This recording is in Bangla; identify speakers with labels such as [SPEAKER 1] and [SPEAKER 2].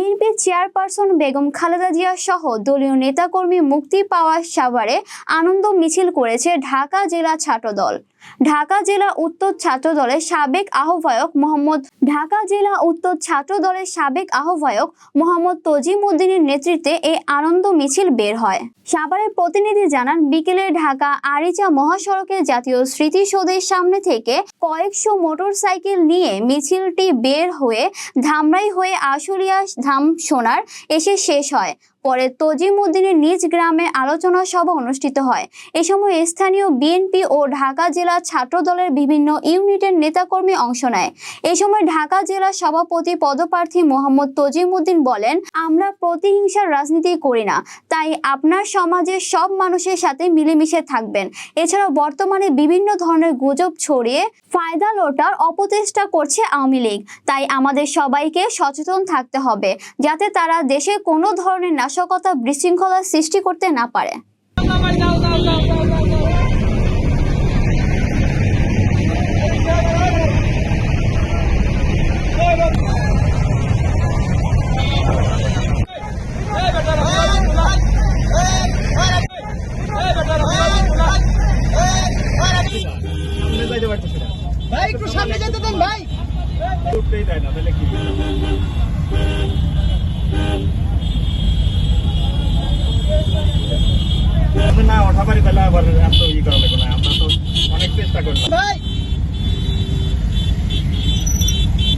[SPEAKER 1] বিএনপি চেয়ারপারসন বেগম খালেদা জিয়া সহ দলীয় নেতাকর্মী মুক্তি পাওয়ার সাভারে আনন্দ মিছিল করেছে ঢাকা জেলা ছাত্রদল। ঢাকা জেলা উত্তর ছাত্র দলের সাবেক আহ্বায়ক মোহাম্মদ ঢাকা জেলা উত্তর ছাত্র দলের সাবেক আহ্বায়ক মোহাম্মদ তজিম উদ্দিনের নেতৃত্বে এই আনন্দ মিছিল বের হয়। সাভারের প্রতিনিধি জানান, বিকেলে ঢাকা আরিচা মহাসড়কের জাতীয় স্মৃতিসৌধের সামনে থেকে কয়েকশো মোটরসাইকেল নিয়ে মিছিলটি বের হয়ে ধামরাই হয়ে আশুলিয়া ধাম সোনার এসে শেষ হয়। পরে তজিম উদ্দিনের নিজ গ্রামে আলোচনা সভা অনুষ্ঠিত হয়। এ সময় স্থানীয় বিএনপি ও ঢাকা জেলা ছাত্র দলের বিভিন্ন ইউনিটের নেতাকর্মী অংশ নেয়। এ সময় ঢাকা জেলা সভাপতি পদপ্রার্থী মোহাম্মদ তজিম উদ্দিন বলেন, আমরা প্রতিহিংসার রাজনীতি করি না, তাই আপনার সমাজের সব মানুষের সাথে মিলেমিশে থাকবেন। এছাড়াও বর্তমানে বিভিন্ন ধরনের গুজব ছড়িয়ে ফায়দা লোটার অপচেষ্টা করছে আওয়ামী লীগ। তাই আমাদের সবাইকে সচেতন থাকতে হবে, যাতে তারা দেশে কোনো ধরনের নাশকতা বিশৃঙ্খলা সৃষ্টি করতে না পারে।
[SPEAKER 2] ভাই একটু সামনে যেতে দেন ভাই।
[SPEAKER 3] উঠতেই দেয় না তাহলে কি? ಅವರಿಗೆಲ್ಲ ಅವರ
[SPEAKER 2] ಈಗ